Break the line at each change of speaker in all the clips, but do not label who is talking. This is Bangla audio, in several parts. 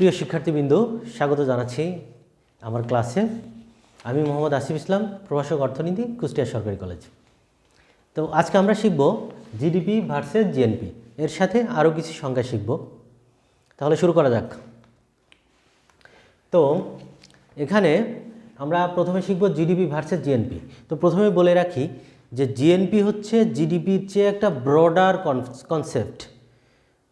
প্রিয় শিক্ষার্থীবৃন্দ, স্বাগত জানাচ্ছি আমার ক্লাসে। আমি মোহাম্মদ আসিফ ইসলাম, প্রভাষক অর্থনীতি, কুষ্টিয়া সরকারি কলেজ। তো আজকে আমরা শিখব জিডিপি ভার্সেস জিএনপি। এর সাথে আরও কিছু সংখ্যা শিখব। তাহলে শুরু করা যাক। তো এখানে আমরা প্রথমে শিখব জিডিপি ভার্সেস জিএনপি। তো প্রথমে বলে রাখি যে জিএনপি হচ্ছে জিডিপির চেয়ে একটা ব্রডার কনসেপ্ট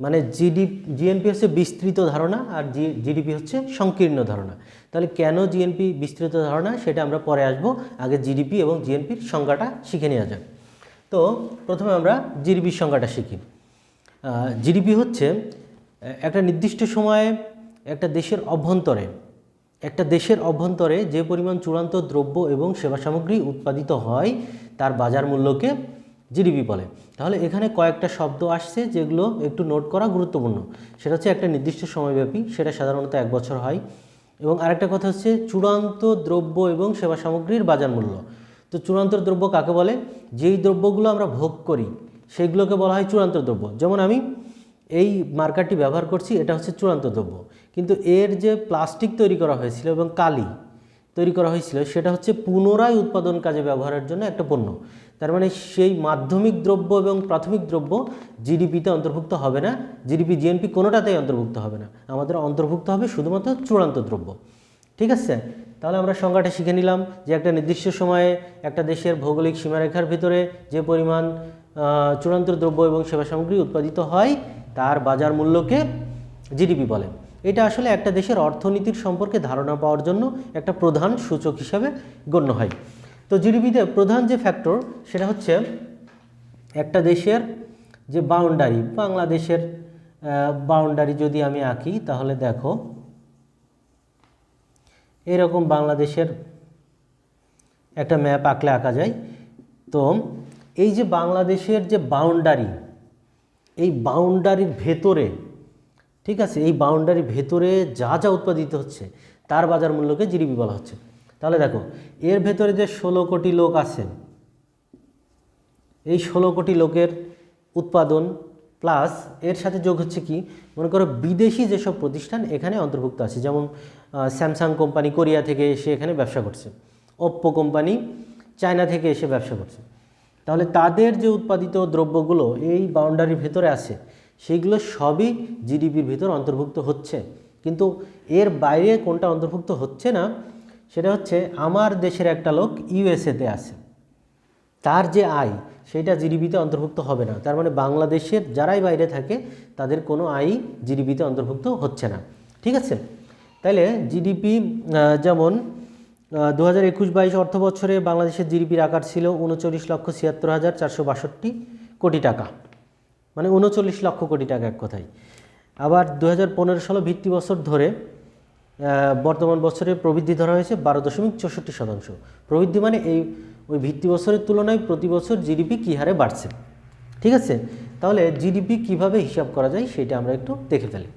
মানে জিডি জিএনপি হচ্ছে বিস্তৃত ধারণা আর জি জিডিপি হচ্ছে সংকীর্ণ ধারণা। তাহলে কেন জিএনপি বিস্তৃত ধারণা? সেটা আমরা পরে আসব। আগে জিডিপি এবং জিএনপির সংজ্ঞাটা শিখে নেওয়া যাক। তো প্রথমে আমরা জিডিপির সংজ্ঞাটা শিখি। জিডিপি হচ্ছে একটা নির্দিষ্ট সময়ে একটা দেশের অভ্যন্তরে, একটা দেশের অভ্যন্তরে যে পরিমাণ চূড়ান্ত দ্রব্য এবং সেবা সামগ্রী উৎপাদিত হয়, তার বাজার মূল্যকে জিডিপি বলে। তাহলে এখানে কয়েকটা শব্দ আসছে যেগুলো একটু নোট করা গুরুত্বপূর্ণ। সেটা হচ্ছে একটা নির্দিষ্ট সময়ব্যাপী, সেটা সাধারণত এক বছর হয়। এবং আরেকটা কথা হচ্ছে চূড়ান্ত দ্রব্য এবং সেবা সামগ্রীর বাজার মূল্য। তো চূড়ান্ত দ্রব্য কাকে বলে? যেই দ্রব্যগুলো আমরা ভোগ করি সেইগুলোকে বলা হয় চূড়ান্ত দ্রব্য। যেমন আমি এই মার্কারটি ব্যবহার করছি, এটা হচ্ছে চূড়ান্ত দ্রব্য। কিন্তু এর যে প্লাস্টিক তৈরি করা হয়েছিল এবং কালি তৈরি করা হয়েছিল, সেটা হচ্ছে পুনরায় উৎপাদন কাজে ব্যবহারের জন্য একটা পণ্য। তার মানে সেই মাধ্যমিক দ্রব্য এবং প্রাথমিক দ্রব্য জিডিপিতে অন্তর্ভুক্ত হবে না, জিডিপি, জিএনপি কোনোটাতেই অন্তর্ভুক্ত হবে না। আমাদের অন্তর্ভুক্ত হবে শুধুমাত্র চূড়ান্ত দ্রব্য। ঠিক আছে? তাহলে আমরা সংজ্ঞাটা শিখে নিলাম যে একটা নির্দিষ্ট সময়ে একটা দেশের ভৌগোলিক সীমারেখার ভিতরে যে পরিমাণ চূড়ান্ত দ্রব্য এবং সেবা সামগ্রী উৎপাদিত হয়, তার বাজার মূল্যকে জিডিপি বলে। এটা আসলে একটা দেশের অর্থনীতির সম্পর্কে ধারণা পাওয়ার জন্য একটা প্রধান সূচক হিসাবে গণ্য হয়। তো জিডিপিতে প্রধান যে ফ্যাক্টর সেটা হচ্ছে একটা দেশের যে বাউন্ডারি বাংলাদেশের বাউন্ডারি যদি আমি আঁকি, তাহলে দেখো এরকম বাংলাদেশের একটা ম্যাপ আঁকলে আঁকা যায়। তো এই যে বাংলাদেশের যে বাউন্ডারি এই বাউন্ডারির ভেতরে, ঠিক আছে? এই বাউন্ডারির ভেতরে যা যা উৎপাদিত হচ্ছে, তার বাজার মূল্যকে জিডিপি বলা হচ্ছে। তাহলে দেখো, এর ভেতরে যে ষোলো কোটি লোক আছে এই ষোলো কোটি লোকের উৎপাদন প্লাস এর সাথে যোগ হচ্ছে কি, মনে করো বিদেশি যেসব প্রতিষ্ঠান এখানে অন্তর্ভুক্ত আছে, যেমন স্যামসাং কোম্পানি কোরিয়া থেকে এসে এখানে ব্যবসা করছে ওপ্পো কোম্পানি চায়না থেকে এসে ব্যবসা করছে। তাহলে তাদের যে উৎপাদিত দ্রব্যগুলো এই বাউন্ডারির ভেতরে আছে, সেইগুলো সবই জিডিপির ভিতর অন্তর্ভুক্ত হচ্ছে। কিন্তু এর বাইরে কোনটা অন্তর্ভুক্ত হচ্ছে না সেটা হচ্ছে আমার দেশের একটা লোক ইউএসএতে আছে। তার যে আয়, সেটা জিডিপিতে অন্তর্ভুক্ত হবে না। তার মানে বাংলাদেশের যারাই বাইরে থাকে, তাদের কোনো আয় জিডিপিতে অন্তর্ভুক্ত হচ্ছে না। ঠিক আছে? তাইলে জিডিপি যেমন দু হাজার একুশ বাইশ অর্থ বছরে বাংলাদেশের জিডিপির আকার ছিল উনচল্লিশ লক্ষ ছিয়াত্তর হাজার চারশো বাষট্টি কোটি টাকা। মানে উনচল্লিশ লক্ষ কোটি টাকা এক কথায়। আবার দু হাজার পনেরো সালে ভিত্তি বছর ধরে বর্তমান বছরে প্রবৃদ্ধি ধরা হয়েছে বারো দশমিক চৌষট্টি শতাংশ। প্রবৃদ্ধি মানে এই, ওই ভিত্তি বছরের তুলনায় প্রতি বছর জিডিপি কী হারে বাড়ছে? ঠিক আছে? তাহলে জিডিপি কীভাবে হিসাব করা যায় সেটা আমরা একটু দেখে ফেলি।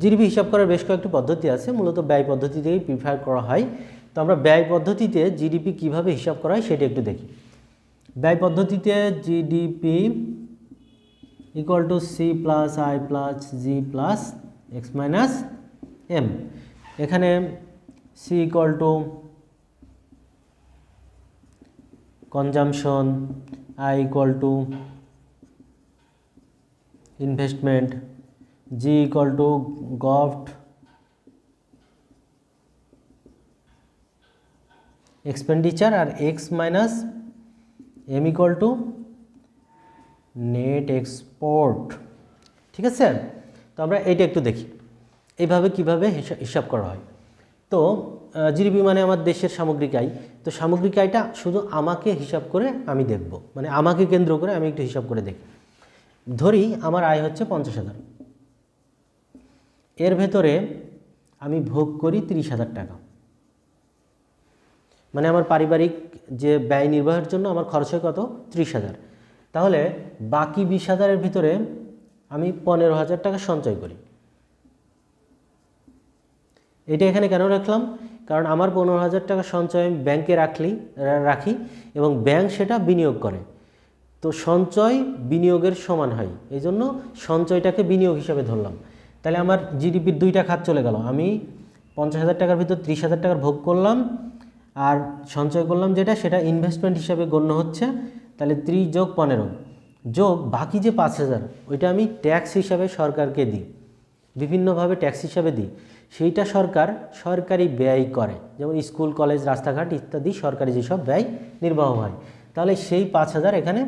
জিডিপি হিসাব করার বেশ কয়েকটি পদ্ধতি আছে, মূলত ব্যয় পদ্ধতি থেকেই প্রিফার করা হয়। তো আমরা ব্যয় পদ্ধতিতে জিডিপি কীভাবে হিসাব করা হয় সেটা একটু দেখি। ব্যয় পদ্ধতিতে GDP equal to C plus I plus G plus X minus M এখানে C equal to consumption I equal to investment G equal to govt expenditure R X minus M equal to net export ঠিক আছে? তো আমরা এইটা একটু দেখি। এইভাবে কীভাবে হিসা- হিসাব করা হয়? তো জিডিপি মানে আমার দেশের সামগ্রিক আয়। তো সামগ্রিক আয়টা শুধু আমাকে হিসাব করে আমি দেখব। মানে আমাকে কেন্দ্র করে আমি একটু হিসাব করে দেখি। ধরি আমার আয় হচ্ছে পঞ্চাশ হাজার। এর ভেতরে আমি ভোগ করি তিরিশ হাজার টাকা। মানে আমার পারিবারিক যে ব্যয় নির্বাহের জন্য আমার খরচ হয় কত? ত্রিশ হাজার। তাহলে বাকি বিশ হাজারের ভিতরে আমি পনেরো হাজার টাকা সঞ্চয় করি। এটা এখানে কেন রাখলাম? কারণ আমার পনেরো হাজার টাকা সঞ্চয় আমি ব্যাংকে রাখলি রাখি এবং ব্যাংক সেটা বিনিয়োগ করে। তো সঞ্চয় বিনিয়োগের সমান হয়। এই জন্য সঞ্চয়টাকে বিনিয়োগ হিসাবে ধরলাম। তাহলে আমার জিডিপির দুইটা খাত চলে গেল। আমি পঞ্চাশ হাজার টাকার ভিতর ত্রিশ হাজার টাকার ভোগ করলাম আর সঞ্চয় করলাম যেটা, সেটা ইনভেস্টমেন্ট হিসাবে গণ্য হচ্ছে। তাহলে ত্রিশ যোগ পনেরো। যোগ বাকি যে পাঁচ হাজার, ওইটা আমি ট্যাক্স হিসাবে সরকারকে দিই। বিভিন্নভাবে ট্যাক্স হিসাবে দিই। সেইটা সরকার সরকারি ব্যয় করে। যেমন স্কুল, কলেজ, রাস্তাঘাট ইত্যাদি সরকারি যেসব ব্যয় নির্বাহ হয়। তাহলে সেই পাঁচ হাজার এখানে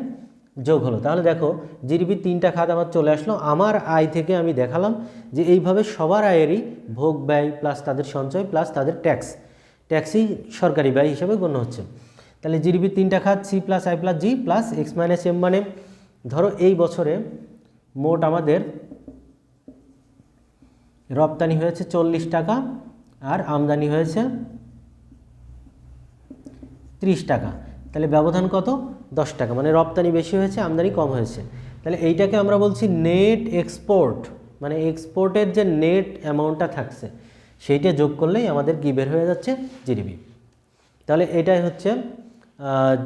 যোগ হলো। তাহলে দেখো জিডিপির তিনটা খাত আমার চলে আসলো। আমার আয় থেকে আমি দেখালাম যে এইভাবে সবার আয়েরই ভোগ ব্যয় প্লাস তাদের সঞ্চয় প্লাস তাদের ট্যাক্স। ট্যাক্সই সরকারি ব্যয় হিসাবে গণ্য হচ্ছে। তাহলে জিডিপির তিনটা খাত C plus I plus G plus X minus M মানে ধরো এই বছরে মোট আমাদের রপ্তানি হয়েছে চল্লিশ টাকা আর আমদানি হয়েছে ত্রিশ টাকা। তাহলে ব্যবধান কত? দশ টাকা। মানে রপ্তানি বেশি হয়েছে, আমদানি কম হয়েছে। তাহলে এইটাকে আমরা বলছি নেট এক্সপোর্ট মানে এক্সপোর্টের যে নেট অ্যামাউন্টটা থাকছে, সেইটা যোগ করলেই আমাদের কি বের হয়ে যাচ্ছে? জিডিপি তাহলে এটাই হচ্ছে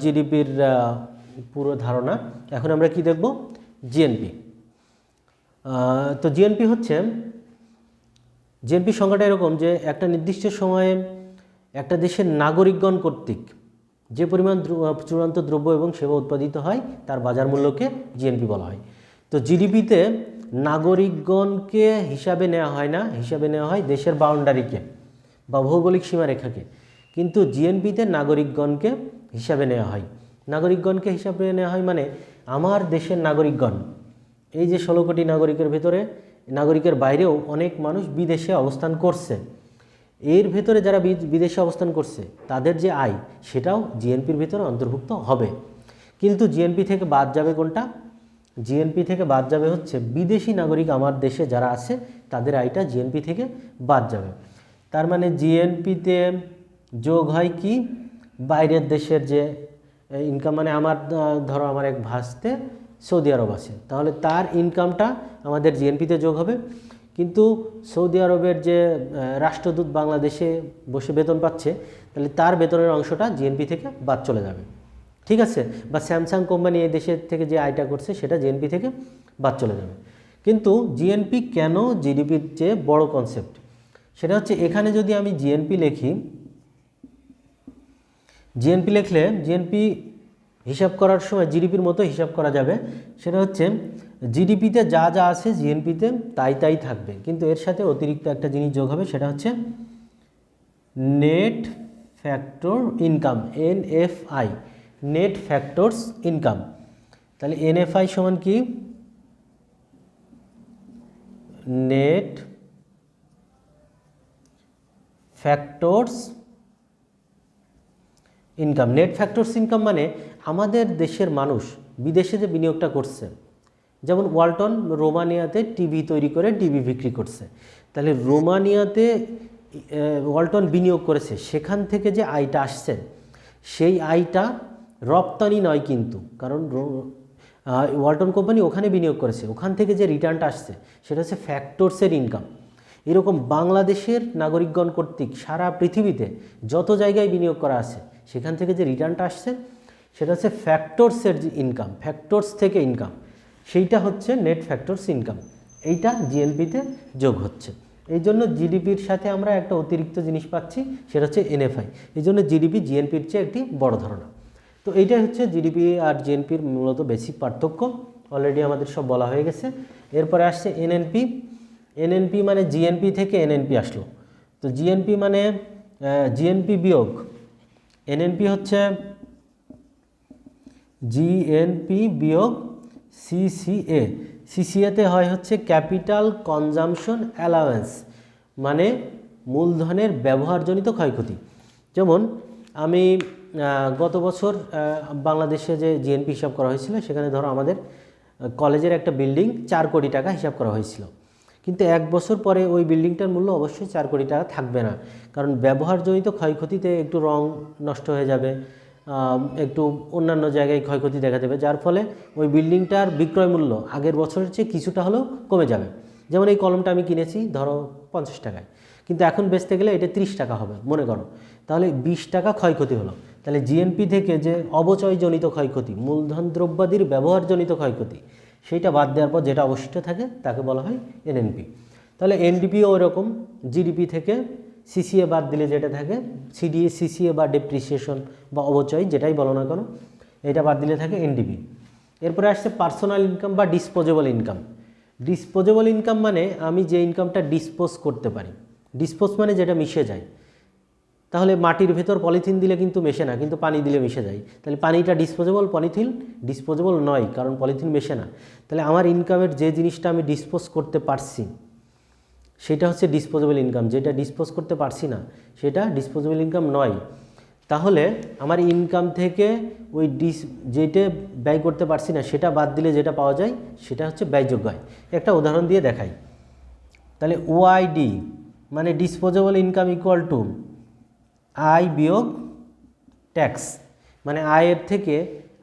জিডিপির পুরো ধারণা। এখন আমরা কি দেখব? জিএনপি তো জিএনপি হচ্ছে জিএনপি সংখ্যাটা এরকম যে একটা নির্দিষ্ট সময়ে একটা দেশের নাগরিকগণ কর্তৃক যে পরিমাণ চূড়ান্ত দ্রব্য এবং সেবা উৎপাদিত হয়, তার বাজার মূল্যকে জিএনপি বলা হয়। তো জিডিপিতে নাগরিকগণকে হিসাবে নেওয়া হয় না, হিসাবে নেওয়া হয় দেশের বাউন্ডারিকে বা ভৌগোলিক সীমারেখাকে। কিন্তু জিএনপিতে নাগরিকগণকে হিসাবে নেওয়া হয়। নাগরিকগণকে হিসাবে নেওয়া হয় মানে আমার দেশের নাগরিকগণ। এই যে ষোলো কোটি নাগরিকের ভেতরে নাগরিকের বাইরেও অনেক মানুষ বিদেশে অবস্থান করছে। এর ভেতরে যারা বিদেশে অবস্থান করছে, তাদের যে আয়, সেটাও জিএনপির ভেতরে অন্তর্ভুক্ত হবে। কিন্তু জিএনপি থেকে বাদ যাবে কোনটা? জিএনপি থেকে বাদ যাবে হচ্ছে বিদেশি নাগরিক আমার দেশে যারা আছে, তাদের আয়টা জিএনপি থেকে বাদ যাবে। তার মানে জিএনপিতে যোগ হয় কি? বাইরের দেশের যে ইনকাম মানে আমার ধরো আমার এক ভাসতে সৌদি আরব আছে। তাহলে তার ইনকামটা আমাদের জিএনপিতে যোগ হবে। কিন্তু সৌদি আরবের যে রাষ্ট্রদূত বাংলাদেশে বসে বেতন পাচ্ছে, তাহলে তার বেতনের অংশটা জিএনপি থেকে বাদ চলে যাবে। ঠিক আছে? বা স্যামসাং কোম্পানি এই দেশের থেকে যে আয়টা করছে, সেটা জিএনপি থেকে বাদ চলে যাবে। কিন্তু জিএনপি কেন জিডিপির চেয়ে বড় কনসেপ্ট সেটা হচ্ছে এখানে যদি আমি জিএনপি লিখি জিএনপি লিখলে জিএনপি হিসাব করার সময় জিডিপির মতো হিসাব করা যাবে। সেটা হচ্ছে, জিডিপিতে যা যা আছে জিএনপিতে তাই তাই থাকবে। কিন্তু এর সাথে অতিরিক্ত একটা জিনিস যোগ হবে, সেটা হচ্ছে net factor income N F I net factors income তাহলে এন এফ আই সমান কি? Net factors income net factors income মানে আমাদের দেশের মানুষ বিদেশে যে বিনিয়োগটা করছে, যেমন ওয়ালটন রোমানিয়াতে টিভি তৈরি করে টিভি বিক্রি করছে, তাহলে রোমানিয়াতে ওয়ালটন বিনিয়োগ করেছে, সেখান থেকে যে আয়টা আসছে, সেই আয়টা রপ্তানি নয় কিন্তু, কারণ ওয়ালটন কোম্পানি ওখানে বিনিয়োগ করেছে, ওখান থেকে যে রিটার্নটা আসছে, সেটা হচ্ছে ফ্যাক্টরসের ইনকাম এরকম বাংলাদেশের নাগরিকগণ কর্তৃক সারা পৃথিবীতে যত জায়গায় বিনিয়োগ করা আছে, সেখান থেকে যে রিটার্নটা আসছে সেটা হচ্ছে ফ্যাক্টরসের যে ইনকাম ফ্যাক্টরস থেকে ইনকাম সেইটা হচ্ছে নেট ফ্যাক্টরস ইনকাম এইটা জিএনপিতে যোগ হচ্ছে। এই জন্য জিডিপির সাথে আমরা একটা অতিরিক্ত জিনিস পাচ্ছি, সেটা হচ্ছে এনএফআই এই জন্য জিডিপি জিএনপির চেয়ে একটি বড় ধারণা। তো এইটাই হচ্ছে জিডিপি আর জিএনপির মূলত বেসিক পার্থক্য অলরেডি আমাদের সব বলা হয়ে গেছে। এরপরে আসছে এনএনপি এনএনপি মানে জিএনপি থেকে এনএনপি আসলো। তো জিএনপি মানে জিএনপি বিয়োগ এনএনপি হচ্ছে জিএনপি বিয়োগ সিসিএ সিসিএতে হয় হচ্ছে ক্যাপিটাল কনজামশন অ্যালাওয়েন্স মানে মূলধনের ব্যবহারজনিত ক্ষয়ক্ষতি। যেমন আমি গত বছর বাংলাদেশে যে জিএনপি হিসাব করা হয়েছিল, সেখানে ধরো আমাদের কলেজের একটা বিল্ডিং চার কোটি টাকা হিসাব করা হয়েছিল। কিন্তু এক বছর পরে ওই বিল্ডিংটার মূল্য অবশ্যই চার কোটি টাকা থাকবে না। কারণ ব্যবহারজনিত ক্ষয়ক্ষতিতে একটু রং নষ্ট হয়ে যাবে একটু অন্যান্য জায়গায় ক্ষয়ক্ষতি দেখা দেবে। যার ফলে ওই বিল্ডিংটার বিক্রয় মূল্য আগের বছরের চেয়ে কিছুটা হলেও কমে যাবে। যেমন এই কলমটা আমি কিনেছি, ধরো, পঞ্চাশ টাকায়। কিন্তু এখন বেচতে গেলে এটা ত্রিশ টাকা হবে, মনে করো। তাহলে বিশ টাকা ক্ষয়ক্ষতি হলো। তাহলে জিএনপি থেকে যে অবচয়জনিত ক্ষয়ক্ষতি, মূলধন দ্রব্যাদির ব্যবহারজনিত ক্ষয়ক্ষতি, সেইটা বাদ দেওয়ার পর যেটা অবশিষ্ট থাকে, তাকে বলা হয় এনএনপি তাহলে এনডিপিও ওরকম জিডিপি থেকে সিসিএ বাদ দিলে যেটা থাকে সিডিএ সিসিএ বা ডেপ্রিসিয়েশন বা অবচয়, যেটাই বলো না কেন, এটা বাদ দিলে থাকে এনডিপি এরপরে আসছে পার্সোনাল ইনকাম বা ডিসপোজেবল ইনকাম ডিসপোজেবল ইনকাম মানে আমি যে ইনকামটা ডিসপোজ করতে পারি। ডিসপোজ মানে যেটা মিশে যায়। তাহলে মাটির ভেতর পলিথিন দিলে কিন্তু মেশে না, কিন্তু পানি দিলে মিশে যায়। তাহলে পানিটা ডিসপোজেবল পলিথিন ডিসপোজেবল নয়, কারণ পলিথিন মেশে না। তাহলে আমার ইনকামের যে জিনিসটা আমি ডিসপোজ করতে পারছি সেটা হচ্ছে ডিসপোজেবল ইনকাম যেটা ডিসপোজ করতে পারছি না, সেটা ডিসপোজেবল ইনকাম নয়। তাহলে আমার ইনকাম থেকে ওই ডিস যেটা ব্যয় করতে পারছি না, সেটা বাদ দিলে যেটা পাওয়া যায়, সেটা হচ্ছে ব্যয়যোগ্য আয়। একটা উদাহরণ দিয়ে দেখাই। তাহলে ওআইডি মানে ডিসপোজেবল ইনকাম ইকুয়াল টু আয় বিয়োগ ট্যাক্স মানে আয়ের থেকে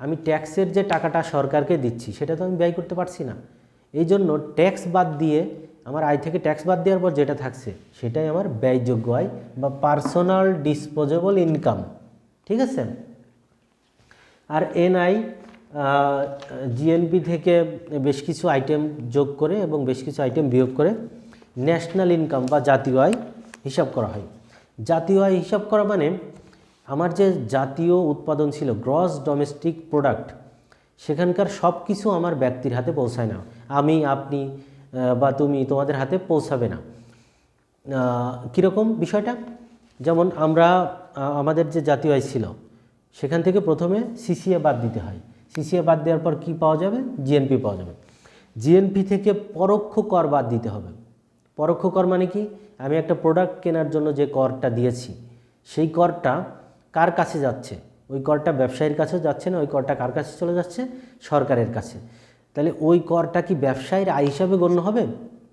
আমি ট্যাক্সের যে টাকাটা সরকারকে দিচ্ছি, সেটা তো আমি ব্যয় করতে পারছি না। এই জন্য ট্যাক্স বাদ দিয়ে আমার আয় থেকে ট্যাক্স বাদ দেওয়ার পর যেটা থাকছে, সেটাই আমার ব্যয়যোগ্য আয় বা পার্সোনাল ডিসপোজেবল ইনকাম ঠিক আছে? আর এনআই জিএনপি থেকে বেশ কিছু আইটেম যোগ করে এবং বেশ কিছু আইটেম বিয়োগ করে ন্যাশনাল ইনকাম বা জাতীয় আয় হিসাব করা হয়। জাতীয় আয় হিসাব করা মানে আমার যে জাতীয় উৎপাদন ছিল গ্রস ডোমেস্টিক প্রোডাক্ট সেখানকার সব কিছু আমার ব্যক্তির হাতে পৌঁছায় না। আমি, আপনি বা তুমি তোমাদের হাতে পৌঁছাবে না। কীরকম বিষয়টা? যেমন আমরা আমাদের যে জাতীয় আয় ছিল, সেখান থেকে প্রথমে সিসিএ বাদ দিতে হয়। সিসিএ বাদ দেওয়ার পর কি পাওয়া যাবে? জিএনপি পাওয়া যাবে। জিএনপি থেকে পরোক্ষ কর বাদ দিতে হবে। পরোক্ষ কর মানে কি? আমি একটা প্রোডাক্ট কেনার জন্য যে করটা দিয়েছি, সেই করটা কার কাছে যাচ্ছে? ওই করটা ব্যবসায়ীর কাছে যাচ্ছে না, ওই করটা কার কাছে চলে যাচ্ছে? সরকারের কাছে। তাহলে ওই করটা কি ব্যবসায়ীর আয় হিসাবে গণ্য হবে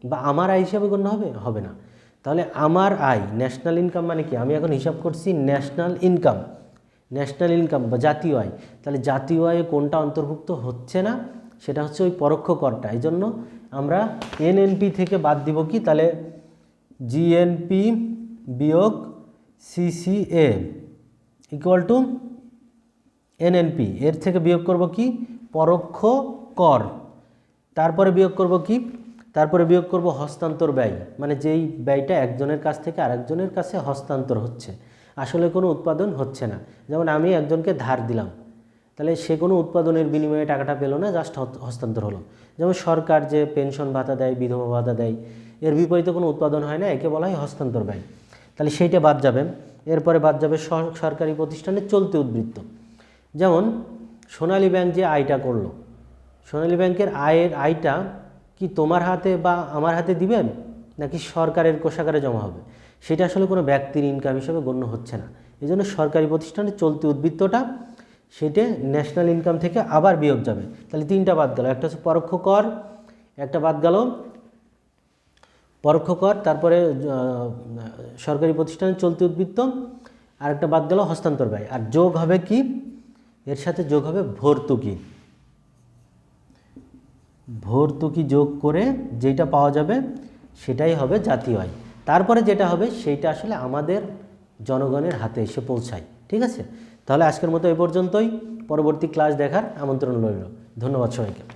বা আমার আয় হিসাবে গণ্য হবে? হবে না। তাহলে আমার আয় ন্যাশনাল ইনকাম মানে কি? আমি এখন হিসাব করছি ন্যাশনাল ইনকাম ন্যাশনাল ইনকাম বা জাতীয় আয়। তাহলে জাতীয় আয়ে কোনটা অন্তর্ভুক্ত হচ্ছে না, সেটা হচ্ছে ওই পরোক্ষ করটা। এই জন্য আমরা এনএনপি থেকে বাদ দিব কি? তাহলে জিএনপি বিয়োগ সিসিএ ইকুয়াল টু এনএনপি এর থেকে বিয়োগ করব কি? পরোক্ষ কর। তারপরে বিয়োগ করব কি? তারপরে বিয়োগ করব হস্তান্তর ব্যয়। মানে যেই ব্যয়টা একজনের কাছ থেকে আরেকজনের কাছে হস্তান্তর হচ্ছে। আসলে কোনো উৎপাদন হচ্ছে না। যেমন আমি একজনকে ধার দিলাম। তাহলে সে কোনো উৎপাদনের বিনিময়ে টাকাটা পেল না, জাস্ট হস্তান্তর হলো। যেমন সরকার যে পেনশন ভাতা দেয়, বিধবা ভাতা দেয়, এর বিপরীতে কোনো উৎপাদন হয় না, একে বলা হয় হস্তান্তর ব্যয়। তাহলে সেইটা বাদ যাবে। এরপরে বাদ যাবে সর- সরকারি প্রতিষ্ঠানের চলতি উদ্বৃত্ত। যেমন সোনালী ব্যাংক যে আয়টা করল সোনালী ব্যাংকের আয়ের আয়টা কি তোমার হাতে বা আমার হাতে দিবেন? নাকি সরকারের কোষাগারে জমা হবে? সেটা আসলে কোনো ব্যক্তির ইনকাম হিসেবে গণ্য হচ্ছে না। এই জন্য সরকারি প্রতিষ্ঠানের চলতি উদ্বৃত্তটা, সেটা ন্যাশনাল ইনকাম থেকে আবার বিয়োগ যাবে। তাহলে তিনটা বাদ গেল। একটা হচ্ছে পরোক্ষ কর, একটা বাদ গেল পরোক্ষ কর, তারপরে সরকারি প্রতিষ্ঠানের চলতি উদ্বৃত্ত আর একটা বাদ গেল হস্তান্তর ব্যয়। আর যোগ হবে কি? এর সাথে যোগ হবে ভর্তুকি। ভর্তুকি যোগ করে যেটা পাওয়া যাবে সেটাই হবে জাতীয় আয়। তারপরে যেটা হবে সেইটা আসলে আমাদের জনগণের হাতে এসে পৌঁছায়, ঠিক আছে? তাহলে আজকের মতো এ পর্যন্তই। পরবর্তী ক্লাস দেখার আমন্ত্রণ রইল। ধন্যবাদ সবাইকে।